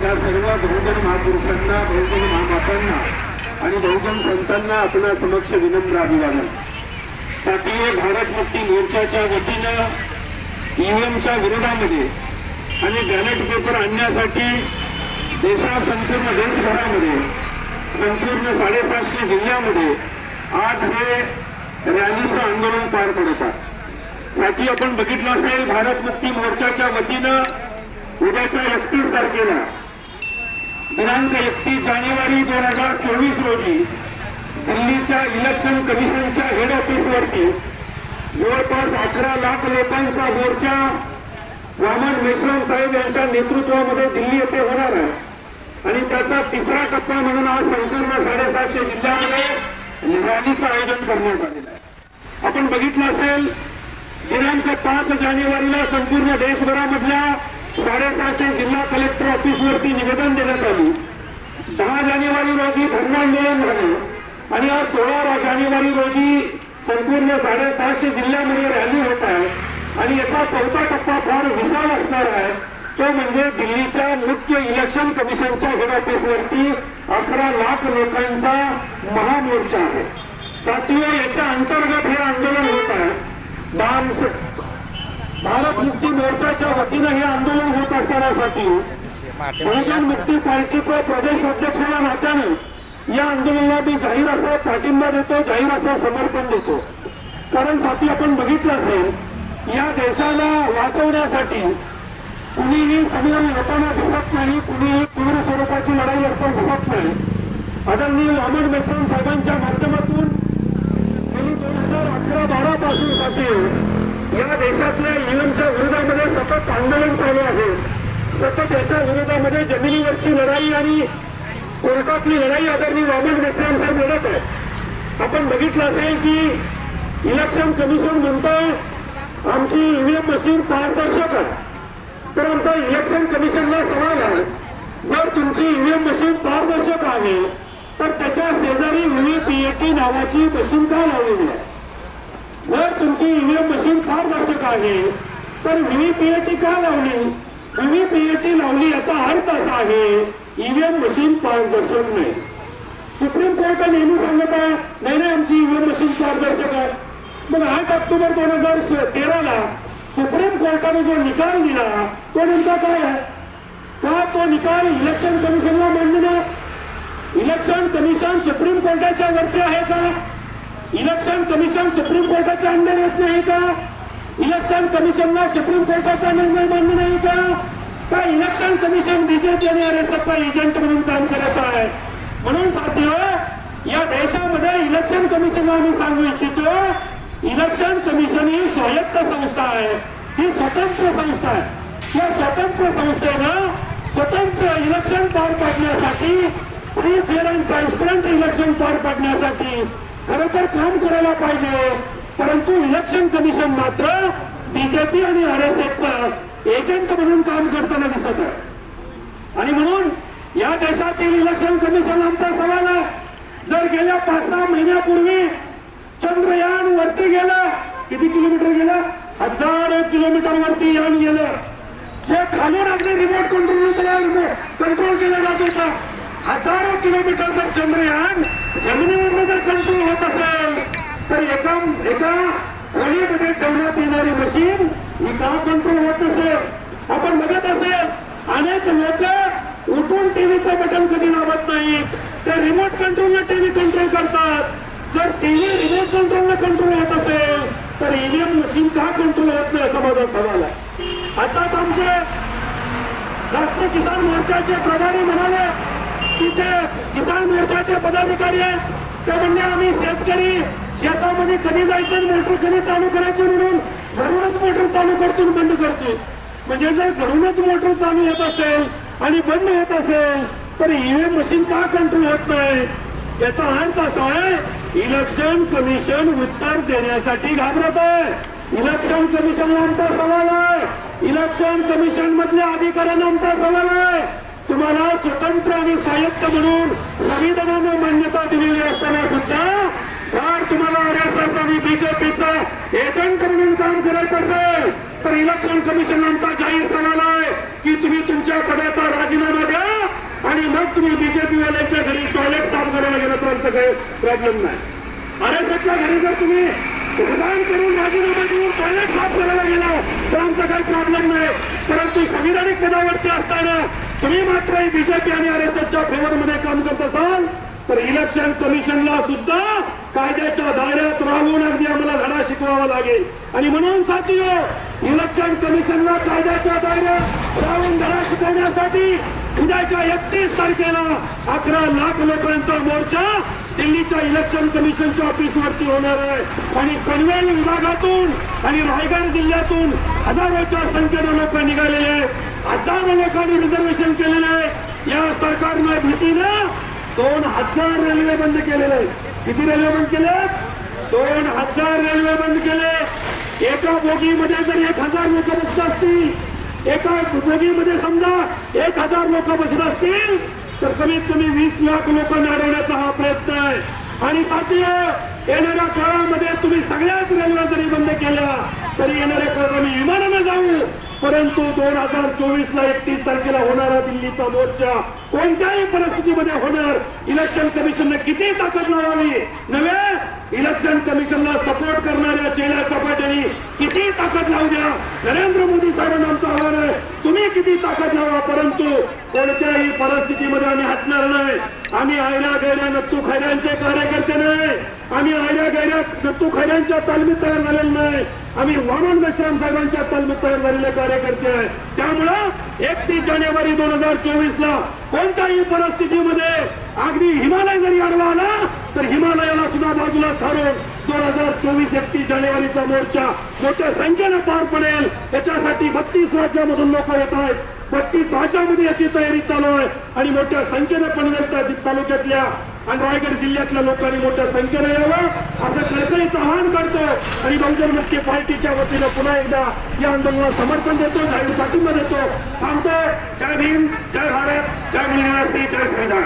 त्या सर्व बहुजन महापुरुषांना बहुजन महामातांना आणि बहुजन संतांना आपल्या समक्ष विनम्र अभिवादन. भारतीय भारत मुक्ती मोर्चाच्या वतीनं ईव्हीएमच्या विरोधामध्ये आणि बॅलेट पेपर आणण्यासाठी देशात संपूर्ण देशभरामध्ये संपूर्ण साडेसातशे जिल्ह्यामध्ये आज हे रॅलीचं आंदोलन पार पडतात साठी आपण बघितलं असेल भारत मुक्ती मोर्चाच्या वतीनं उद्याच्या एकतीस तारखेला दिनांक एकतीस जानेवारी दोन हजार चोवीस रोजी दिल्लीच्या इलेक्शन कमिशनच्या हेड ऑफिसवरती जवळपास अकरा लाख लोकांचा मोर्चा वामन मेश्राम साहेब यांच्या नेतृत्वामध्ये दिल्ली येथे होणार आहे. आणि त्याचा तिसरा टप्पा म्हणून आज संपूर्ण साडेसातशे जिल्ह्यामध्ये रॅलीचं आयोजन करण्यात आलेलं आहे. आपण बघितलं असेल दिनांक पाच जानेवारीला संपूर्ण देशभरामधल्या साडेसहाशे जिल्हा कलेक्टर ऑफिसवरती निवेदन देण्यात आली. दहा जानेवारी रोजी धर्मांदोलन आंदोलन झालं. आणि आज सोळा जानेवारी रोजी संपूर्ण साडेसहाशे जिल्ह्यामध्ये रॅली होत आहे. आणि याचा चौथा टप्पा फार विशाल असणार आहे. तो म्हणजे दिल्लीच्या मुख्य इलेक्शन कमिशनच्या हेड ऑफिसवरती अकरा लाख लोकांचा महामोर्चा आहे. सातव्या याच्या अंतर्गत हे आंदोलन होत आहे बाम भारत मुक्ती मोर्चाच्या वतीनं हे आंदोलन बहुजन मुक्ती पार्टीचे प्रदेश अध्यक्षाच्या नात्याने या आंदोलनाला मी जाहीर असा पाठिंबा देतो जाहीर असा समर्पण देतो. कारण साथी आपण बघितलं असेल या देशाला वाचवण्यासाठी कुणीही समोर लोकांना दिसत नाही कुणीही तीव्र स्वरूपाची लढाई लढताना दिसत नाही. आदरणीय वामन मेश्राम साहेबांच्या माध्यमातून गेली दोन हजार अकरा बारा पासून साठी या देशातल्या युएनच्या विरोधामध्ये सतत आंदोलन चालू आहे. सतत याच्या विरोधामध्ये जमिनीवरची लढाई आणि कोर्टातली लढाई आदरणीय वामन मेश्राम साहेब लढत आहे आपण बघितलं असेल की इलेक्शन कमिशन म्हणतं आमची ईव्हीएम मशीन पारदर्शक आहे. तर आमचा इलेक्शन कमिशनला सवाल आहे जर तुमची ईव्हीएम मशीन पारदर्शक आहे तर त्याच्या शेजारी व्हीव्हीपीएटी नावाची मशीन का लावलेली आहे? जर तुमची ईव्हीएम मशीन पारदर्शक आहे तर व्हीव्हीपीएटी का लावली? व्हीव्हीपीएटी लावली याचा अर्थ असा आहे ईव्हीएम मशीन पारदर्शक नाही. सुप्रीम कोर्ट नेहमी सांगत आहे नाही नाही आमची ईव्हीएम मशीन पारदर्शक आहे. मग आठ ऑक्टोबर दोन हजार तेराला सुप्रीम कोर्टाने जो निकाल दिला तो नेमका काय आहे? का तो निकाल इलेक्शन कमिशनला मान्य नाही? इलेक्शन कमिशन सुप्रीम कोर्टाच्या वरती आहे का? इलेक्शन कमिशन सुप्रीम कोर्टाच्या अंडर येत नाही का? इलेक्शन कमिशनला सुप्रीम कोर्टाचा निर्णय मान्य नाही का? का इलेक्शन कमिशन बीजेपी आणि आरएसएसचा एजंट म्हणून काम करत आहे? म्हणून साथी या देशामध्ये इलेक्शन कमिशनला आम्ही सांगू इच्छितो इलेक्शन कमिशन ही स्वायत्त संस्था आहे. ही स्वतंत्र संस्था आहे. या स्वतंत्र संस्थेनं स्वतंत्र इलेक्शन पार पाडण्यासाठी free fair and transparent election पार पाडण्यासाठी खरं तर काम करायला पाहिजे. परंतु इलेक्शन कमिशन मात्र बीजेपी आणि आर एस एसचं एजंट म्हणून काम करताना दिसत आहे. आणि म्हणून या देशातील इलेक्शन कमिशन आमचा सवाल आहे. जर गेल्या पाच सहा महिन्यापूर्वी चंद्रयान वरती गेलं किती किलोमीटर गेलं? हजारो किलोमीटर वरती यान गेलं. जे खालून अगदी रिमोट कंट्रोल कंट्रोल केला जात होता. हजारो किलोमीटर जर चंद्रयान जमिनीवरनं जर कंट्रोल होत असेल तर एका एका खोलीमध्ये ठेवण्यात येणारी मशीन ही का कंट्रोल होत असेल. आपण बघत असेल अनेक लोक उठून टीव्हीचं बटन कधी दाबत नाही ते रिमोट कंट्रोलने टीव्ही कंट्रोल करतात. जर टीव्ही रिमोट कंट्रोलने कंट्रोल होत असेल तर ईव्हीएम मशीन का कंट्रोल होत नाही असा माझा सवाल आहे. आताच आमचे राष्ट्रीय किसान मोर्चाचे प्रभारी म्हणाले की ते किसान मोर्चाचे पदाधिकारी आहेत. ते म्हणजे आम्ही शेतकरी शेतामध्ये कधी जायचं मोटर कधी चालू करायची म्हणून घरूनच मोटर चालू करतो बंद करतो म्हणजे जर घरूनच मोटर चालू होत असेल आणि बंद होत असेल तर ईव्हीएम मशीन का कंट्रोल होत नाही? याचा अर्थ असा आहे इलेक्शन कमिशन उत्तर देण्यासाठी घाबरत आहे. इलेक्शन कमिशनला आमचा सवाल आहे. इलेक्शन कमिशन मधल्या अधिकाऱ्यांना आमचा सवाल आहे. तुम्हाला स्वतंत्र आणि स्वायत्त म्हणून संविधानानं मान्यता दिलेली असताना सुद्धा जर तुम्हाला आर एस एस आणि बीजेपीचं एजंट म्हणून काम करायचं असेल तर इलेक्शन कमिशन आमचा जाहीर सवाल आहे की तुम्ही तुमच्या पदाचा राजीनामा द्या आणि मग तुम्ही बीजेपी वाल्यांच्या घरी टॉयलेट साफ करायला गेलं तर आमचा काही प्रॉब्लेम नाही. आरएसएसच्या घरी जर तुम्ही मतदान करून राजीनामा देऊन टॉयलेट साफ करायला गेला तर आमचा काही प्रॉब्लेम नाही. परंतु संविधानिक पदावरती असताना तुम्ही मात्र बीजेपी आणि आरएसएसच्या फेवर मध्ये काम करत असाल तर इलेक्शन कमिशनला सुद्धा कायद्याच्या दायऱ्यात राहून अगदी आम्हाला धडा शिकवावा लागेल. आणि म्हणून साथी इलेक्शन कमिशनला कायद्याच्या दायऱ्यात राहून धडा शिकवण्यासाठी उद्याच्या एकतीस तारखेला अकरा लाख लोकांचा मोर्चा दिल्लीच्या इलेक्शन कमिशनच्या ऑफिसवरती होणार आहे. आणि पनवेल विभागातून आणि रायगड जिल्ह्यातून हजारोच्या संख्येने लोक निघालेले आहेत. हजारो लोकांनी रिझर्वेशन केलेले आहे. या सरकारनं भीतीनं दोन हजार रेल्वे बंद केलेले आहेत. किती रेल्वे बंद केले? दोन हजार रेल्वे बंद केले. एका बोगीमध्ये जर एक हजार लोक बसत असतील एका बोगीमध्ये समजा एक हजार लोक बसत असतील तर कमीत कमी वीस लाख लोक अडवण्याचा हा प्रयत्न आहे. आणि साथी येणाऱ्या काळामध्ये तुम्ही सगळ्याच रेल्वे जरी बंद केल्या तरी येणाऱ्या काळात आम्ही विमानानं जाऊ. परंतु दोन हजार चोवीस ला एकतीस तारखेला होणारा दिल्लीचा मोर्चा कोणत्याही परिस्थितीमध्ये होणार? इलेक्शन कमिशनने किती ताकद लावावी? नव्हे? इलेक्शन कमिशनला सपोर्ट करणाऱ्या चेल्या चपाट्याने किती ताकद लावू द्या? नरेंद्र मोदी साहेबांना आमचं आव्हान आहे. तुम्ही किती ताकद लावा? परंतु कोणत्याही परिस्थितीमध्ये आम्ही हटणार नाही. आम्ही आयऱ्या गैऱ्या नत्तू खैऱ्यांचे कार्यकर्ते नाही. आम्ही आयऱ्या गैऱ्या नत्तू खैऱ्यांच्या तालमीत तयार झालेले नाही. आम्ही वामन मेश्राम साहेबांच्या तालमीत तयार झालेले कार्यकर्ते आहे. त्यामुळं एकतीस जानेवारी दोन हजार चोवीस ला कोणत्याही परिस्थितीमध्ये अगदी हिमालय जरी आडवा आला तर हिमालयाला सुद्धा बाजूला सारून दोन हजार चोवीस एकतीस जानेवारीचा मोर्चा मोठ्या संख्येनं पार पडेल. याच्यासाठी बत्तीस राज्यामधून लोक येत आहेत. बत्तीस राज्यामध्ये याची तयारी चालू आहे. आणि मोठ्या संख्येनं पनवेल तालुक्यातल्या आणि रायगड जिल्ह्यातल्या लोकांनी मोठ्या संख्येनं यावं असं कळकळीचं आवाहन करतो आणि बहुजन मुक्ती पार्टीच्या वतीनं पुन्हा एकदा या आंदोलनाला समर्थन देतो जाहीर पाठिंबा देतो. थांबतो जय भीम जय भारत जय मुलीनासी जय संविधान.